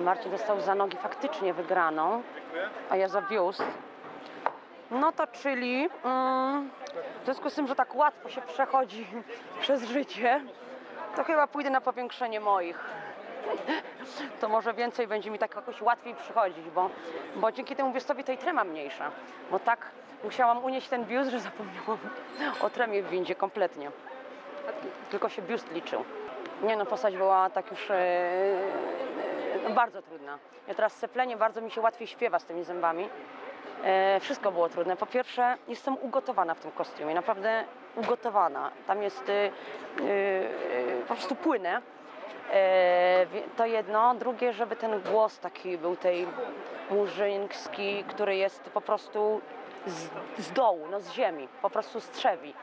Marcin dostał za nogi faktycznie wygraną, a ja za biust. No to czyli mm, w związku z tym, że tak łatwo się przechodzi przez życie, to chyba pójdę na powiększenie moich. To może więcej będzie mi tak jakoś łatwiej przychodzić, bo, bo dzięki temu to i trema mniejsza. Bo tak musiałam unieść ten biust, że zapomniałam o tremie w windzie kompletnie. Tylko się biust liczył. Nie no, postać była tak już e, e, bardzo trudna. Ja teraz seplenie bardzo mi się łatwiej śpiewa z tymi zębami. E, wszystko było trudne. Po pierwsze, jestem ugotowana w tym kostiumie, naprawdę ugotowana. Tam jest e, po prostu płynę. E, to jedno. Drugie, żeby ten głos taki był tej murzyński, który jest po prostu z, z dołu, no z ziemi, po prostu strzewi.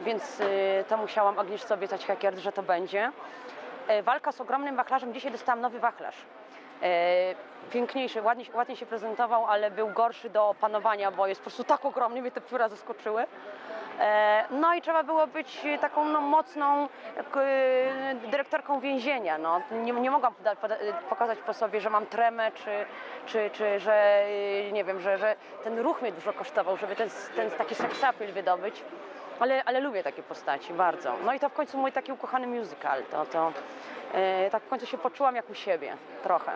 Więc y, to musiałam Agnieszce obiecać Hekierd, że to będzie. E, walka z ogromnym wachlarzem. Dzisiaj dostałam nowy wachlarz. E, piękniejszy, ładnie, ładnie się prezentował, ale był gorszy do opanowania, bo jest po prostu tak ogromny, mnie te pióra zaskoczyły. E, no i trzeba było być taką no, mocną e, dyrektorką więzienia. No. Nie, nie mogłam pokazać po sobie, że mam tremę, czy, czy, czy że e, nie wiem, że, że ten ruch mnie dużo kosztował, żeby ten, ten taki appeal wydobyć. Ale, ale lubię takie postaci bardzo. No i to w końcu mój taki ukochany musical. To, to e, tak w końcu się poczułam jak u siebie trochę.